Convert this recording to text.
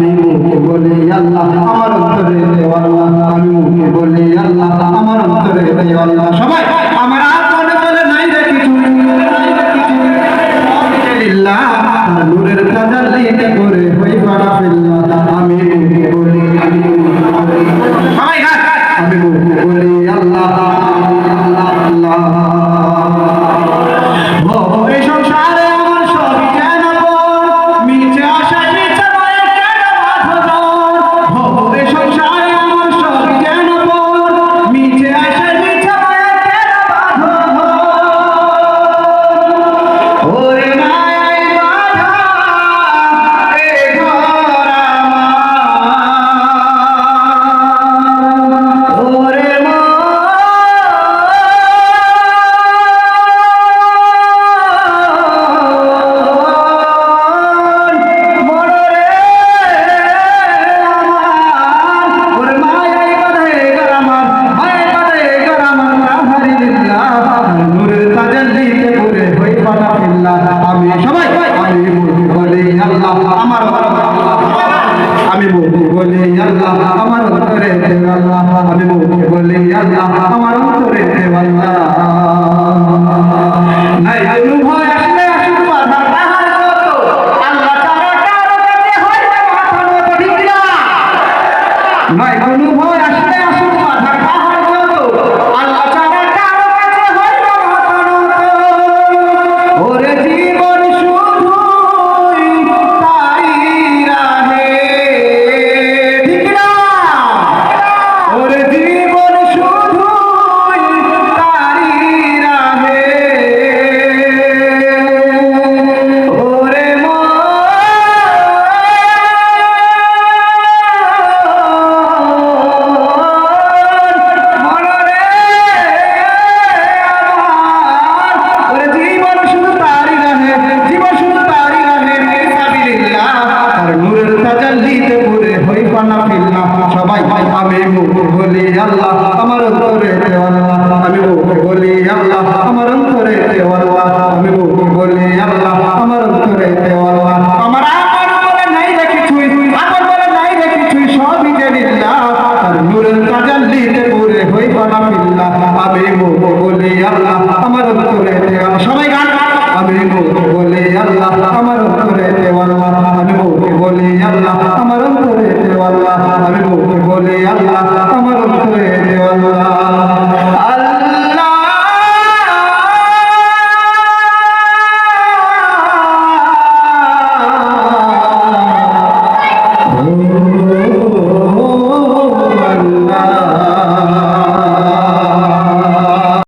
আমি মুখে বলি, আল্লাহ আমার অন্তরে দেওয়াল্লাহ আমি মুখে বলি, আল্লাহ, আমার অন্তরে দেওয়াল্লাহ সবাই আল্লাহ আমার অন্তরে দেব আমি মুখে বলি আল্লাহ আমার অন্তরে দেব আল্লাহ মাহফিল না সবাই আমি মুখ বলি আল্লাহ, আমার অন্তরে দেওয়াল্লাহ আমি মুখ বলি আল্লাহ, আমার অন্তরে আমি বলি আল্লাহ, আমার অন্তরে আমার সবাই গান আমি বলি আল্লাহ, আমার আমি বলি আল্লাহ, আমার আল্লাহ আমি বলতে আমার